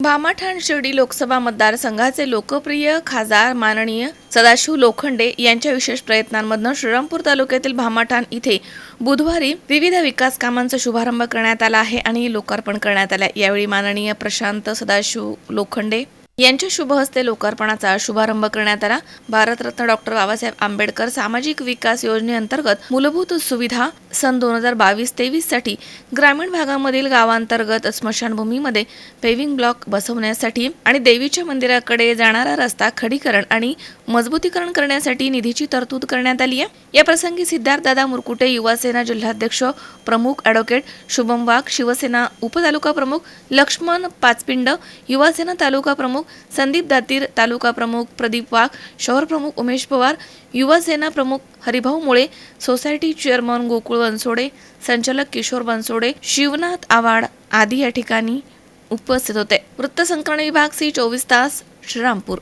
भामाठाण शिर्डी लोकसभा मतदारसंघाचे लोकप्रिय खासदार माननीय सदाशिव लोखंडे यांच्या विशेष प्रयत्नांमधनं श्रीरामपूर तालुक्यातील भामाठाण इथे बुधवारी विविध विकास कामांचा शुभारंभ करण्यात आला आहे आणि लोकार्पण करण्यात आला यावेळी माननीय प्रशांत सदाशिव लोखंडे यांच्या शुभ हस्ते लोकार्पणाचा शुभारंभ करण्यात आला. भारतरत्न डॉक्टर बाबासाहेब आंबेडकर सामाजिक विकास योजनेअंतर्गत मूलभूत सुविधा सन दोन हजार बावीस तेवीससाठी ग्रामीण भागामधील गावांतर्गत स्मशानभूमीमध्ये पेव्हिंग ब्लॉक बसवण्यासाठी आणि देवीच्या मंदिराकडे जाणारा रस्ता खडीकरण आणि मजबूतीकरण करण्यासाठी निधीची तरतूद करण्यात आली आहे. या प्रसंगी सिद्धार्थदादा मुरकुटे युवासेना जिल्हाध्यक्ष प्रमुख ॲडव्होकेट शुभम वाघ शिवसेना उपतालुका प्रमुख लक्ष्मण पाचपिंड युवासेना तालुका प्रमुख संदीप दातीर तालुका प्रमुख प्रदीप वाघ शहर प्रमुख उमेश पवार युवासेना प्रमुख हरिभाऊ मुळे सोसायटी चेअरमन गोकुळ बनसोडे संचालक किशोर बनसोडे शिवनाथ आवाड आदी या ठिकाणी उपस्थित होते. वृत्तसंकलन विभाग सी चोवीस तास श्रीरामपूर.